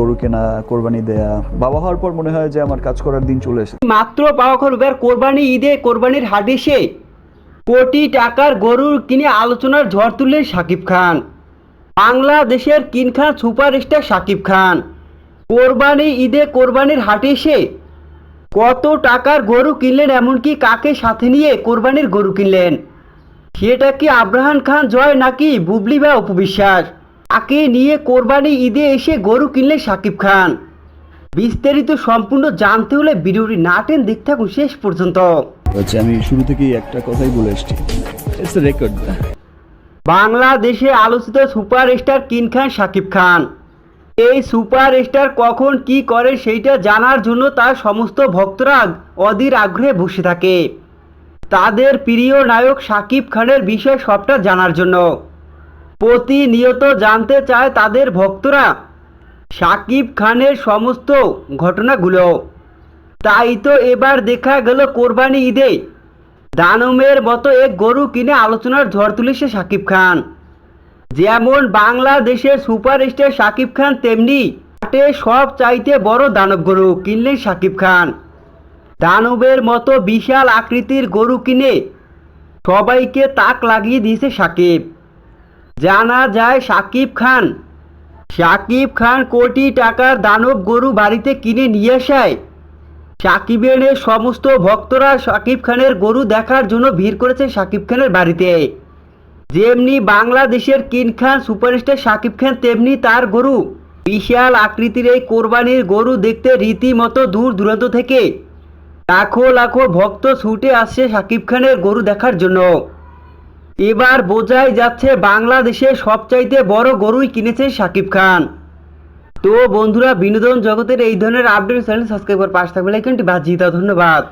গরু কেনা, কোরবানি দেয়া, বাবা হওয়ার পর মনে হয় যে আমার কাজ করার দিন চলে এসেছে। মাত্র পাওয়া খবর কোরবানি ঈদে কোরবানির হাডিসে কোটি টাকার গরুর কিনে আলোচনার ঝড় তুললেন শাকিব খান। বাংলাদেশের কিন খান সুপারস্টার শাকিব খান। কোরবানি ঈদে কোরবানির হাটে এসে কত টাকার গরু কিনলেন, এমনকি কাকে সাথে নিয়ে কোরবানির গরু কিনলেন? সেটা কি আব্রাহাম খান জয় নাকি বুবলি বা অপবিশ্বাস তাকে নিয়ে কোরবানি ঈদে এসে গরু কিনলেন শাকিব খান। বিস্তারিত সম্পূর্ণ জানতে হলে ভিডিওটি না টেন দেখতে থাকুন শেষ পর্যন্ত। হচ্ছে আমি শুরু থেকেই একটা কথাই বলে এসেছি ইটস রেকর্ড বাংলাদেশে আলোচিত সুপারস্টার কিন খান শাকিব খান। এই সুপারস্টার কখন কি করে সেইটা জানার জন্য তার সমস্ত ভক্তরা অধীর আগ্রহে বসে থাকে। তাদের প্রিয় নায়ক শাকিব খানের বিষয় সবটা জানার জন্য। প্রতিনিয়ত জানতে চায় তাদের ভক্তরা। শাকিব খানের সমস্ত ঘটনাগুলো। তাই তো এবার দেখা গেল কোরবানি ঈদে। দানমের মতো এক গরু কিনে আলোচনার ঝড় তুলেছে শাকিব খান। যেমন বাংলাদেশের সুপারস্টার শাকিব খান, তেমনি হাটে সব চাইতে বড় দানব গরু কিনলেন শাকিব খান। দানবের মতো বিশাল আকৃতির গরু কিনে সবাইকে তাক লাগিয়ে দিয়েছে সাকিব। জানা যায় সাকিব খান। সাকিব খান কোটি টাকার দানব গরু বাড়িতে কিনে নিয়ে আসায় সাকিবের সমস্ত ভক্তরা সাকিব খানের গরু দেখার জন্য ভিড় করেছে সাকিব খানের বাড়িতে। যেমনি বাংলাদেশের কিন খান সুপারস্টার সাকিব খান, তেমনি তার গরু। বিশাল আকৃতির এই কোরবানির গরু দেখতে রীতিমতো দূর দূরান্ত থেকে। লাখো লাখো ভক্ত ছুটে আসছে সাকিব খানের গরু দেখার জন্য। এবার বোঝাই যাচ্ছে বাংলাদেশে সবচাইতে বড় গরুই কিনেছে সাকিব খান। তো বন্ধুরা, বিনোদন জগতের এই ধরনের আপডেট চ্যানেল সাবস্ক্রাইব করে পাশ থাকবে লাইকনটি বাজিয়ে দাও, ধন্যবাদ।